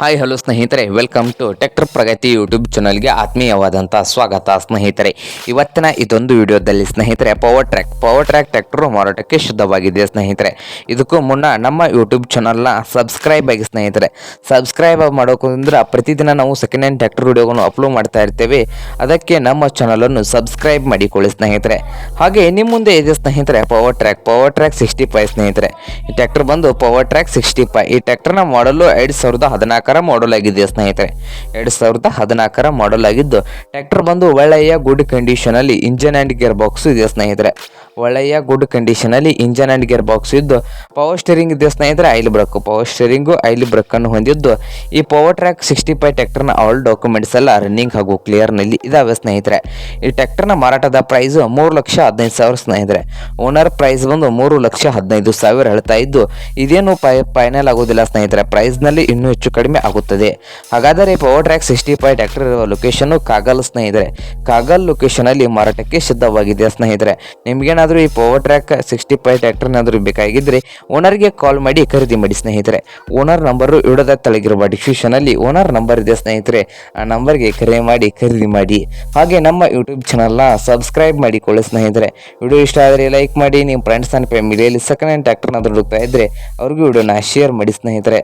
Hi hello ಸ್ನೇಹಿತರೆ. Welcome to tractor Pragati YouTube ಚಾನಲ್ಗೆ ಆತ್ಮೀಯವಾದಂಥ ಸ್ವಾಗತ ಸ್ನೇಹಿತರೆ. ಇವತ್ತಿನ ಇದೊಂದು ವಿಡಿಯೋದಲ್ಲಿ ಸ್ನೇಹಿತರೆ power track power track tractor ಮಾರಾಟಕ್ಕೆ ಶುದ್ಧವಾಗಿದೆ ಸ್ನೇಹಿತರೆ? ಇದಕ್ಕೂ ಮುನ್ನ ನಮ್ಮ ಯೂಟ್ಯೂಬ್ ಚಾನಲ್ನ ಸಬ್ಸ್ಕ್ರೈಬ್ ಆಗಿ ಸ್ನೇಹಿತರೆ. ಸಬ್ಸ್ಕ್ರೈಬ್ ಮಾಡೋಕಂದ್ರೆ ಪ್ರತಿದಿನ ನಾವು ಸೆಕೆಂಡ್ ಹ್ಯಾಂಡ್ ಟ್ರ್ಯಾಕ್ಟರ್ ವಿಡಿಯೋಗಳನ್ನು ಅಪ್ಲೋಡ್ ಮಾಡ್ತಾ ಇರ್ತೇವೆ. ಅದಕ್ಕೆ ನಮ್ಮ ಚಾನಲನ್ನು ಸಬ್ಸ್ಕ್ರೈಬ್ ಮಾಡಿಕೊಳ್ಳಿ ಸ್ನೇಹಿತರೆ. ಹಾಗೆ ನಿಮ್ಮ ಮುಂದೆ ಇದೆ ಸ್ನೇಹಿತರೆ power track power track sixty five ಸ್ನೇಹಿತರೆ. ಈ ಟ್ರ್ಯಾಕ್ಟರ್ ಬಂದು ಪವರ್ ಟ್ರ್ಯಾಕ್ ಸಿಕ್ಸ್ಟಿ ಫೈವ್ ಈ ಟ್ರ್ಯಾಕ್ಟರ್ನ ಮಾಡಲು ಎರಡು ಸಾವಿರದ ಹದಿನಾಲ್ಕರ ಮಾಡಲ್ ಆಗಿದೆ ಸ್ನೇಹಿತರೆ? ಎರಡು ಸಾವಿರದ ಹದಿನಾಲ್ಕರ ಮಾಡಲ್ ಆಗಿದ್ದು ಟ್ರ್ಯಾಕ್ಟರ್ ಬಂದು ಒಳ್ಳೆಯ ಗುಡ್ ಕಂಡೀಷನಲ್ಲಿ ಇಂಜನ್ ಆ್ಯಂಡ್ ಗೇರ್ ಬಾಕ್ಸ್ ಇದೆ ಸ್ನೇಹಿತರೆ? ಒಳ್ಳೆಯ ಗುಡ್ ಕಂಡೀಷನಲ್ಲಿ ಇಂಜನ್ ಆ್ಯಂಡ್ ಗೇರ್ ಬಾಕ್ಸ್ ಇದ್ದು ಪವರ್ ಸ್ಟೇರಿಂಗ್ ಇದೆ ಸ್ನೇಹಿತರೆ, oil brake power steering oil ಬ್ರಕ್ಕನ್ನು ಹೊಂದಿದ್ದು, ಈ ಪವರ್ ಟ್ರ್ಯಾಕ್ ಸಿಕ್ಸ್ಟಿ ಫೈವ್ ಟ್ಯಾಕ್ಟರ್ನ ಆಲ್ ಡಾಕ್ಯುಮೆಂಟ್ಸ್ ಎಲ್ಲ ರನ್ನಿಂಗ್ ಹಾಗೂ ಕ್ಲಿಯರ್ನಲ್ಲಿ ಇದಾವೆ ಸ್ನೇಹಿತರೆ. ಈ ಟ್ಯಾಕ್ಟರ್ನ ಮಾರಾಟದ ಪ್ರೈಸು ಮೂರು ಲಕ್ಷ ಹದಿನೈದು ಸಾವಿರ ಸ್ನೇಹಿತರೆ. ಓನರ್ ಪ್ರೈಸ್ ಬಂದು ಮೂರು ಲಕ್ಷ ಹದಿನೈದು ಸಾವಿರ ಹೇಳ್ತಾ ಇದ್ದು, ಇದೇನು ಫೈನಲ್ ಆಗೋದಿಲ್ಲ ಸ್ನೇಹಿತರೆ ಪ್ರೈಸ್ನಲ್ಲಿ ಇನ್ನೂ ಹೆಚ್ಚು ಕಡಿಮೆ ಆಗುತ್ತದೆ. ಹಾಗಾದರೆ power track sixty five tractor ಇರುವ ಲೊಕೇಶನ್ ಕಾಗಲ್ ಸ್ನೇಹಿತರೆ, ಕಾಗಲ್ ಲೊಕೇಶನಲ್ಲಿ ಮಾರಾಟಕ್ಕೆ ಸಿದ್ಧವಾಗಿದೆ ಸ್ನೇಹಿತರೆ. ನಿಮ್ಗೇನಾದರೂ ಈ ಪವರ್ ಟ್ರ್ಯಾಕ್ ಸಿಕ್ಸ್ಟಿ ಫೈವ್ ಟ್ರ್ಯಾಕ್ಟರ್ನಾದರೂ ಬೇಕಾಗಿದ್ದರೆ ಓನರ್ಗೆ ಕಾಲ್ ಮಾಡಿ ಖರೀದಿ ಮಾಡಿ ಸ್ನೇಹಿತರೆ. ಓನರ್ ನಂಬರು ಇಡೋದ ತೆಳಗಿರುವ ಡಿಸ್ಕ್ರಿಪ್ಷನಲ್ಲಿ ಓನರ್ ನಂಬರ್ ಇದೆ ಸ್ನೇಹಿತರೆ. ಆ ನಂಬರ್ಗೆ ಕರೆ ಮಾಡಿ ಖರೀದಿ ಮಾಡಿ. ಹಾಗೆ ನಮ್ಮ ಯೂಟ್ಯೂಬ್ ಚಾನಲ್ನ ಸಬ್ಸ್ಕ್ರೈಬ್ ಮಾಡಿಕೊಳ್ಳಿ ಸ್ನೇಹಿತರೆ. ವಿಡಿಯೋ ಇಷ್ಟ ಆದರೆ ಲೈಕ್ ಮಾಡಿ ನಿಮ್ಮ ಫ್ರೆಂಡ್ಸ್ ಆ್ಯಂಡ್ ಫ್ಯಾಮಿಲಿಯಲ್ಲಿ ಸೆಕೆಂಡ್ ಹ್ಯಾಂಡ್ ಟ್ರ್ಯಾಕ್ಟರ್ನಾದರೂ ಹುಡುಕ್ತಾ ಇದ್ದರೆ ಅವ್ರಿಗೂ ವಿಡಿಯೋನ ಶೇರ್ ಮಾಡಿ ಸ್ನೇಹಿತರೆ.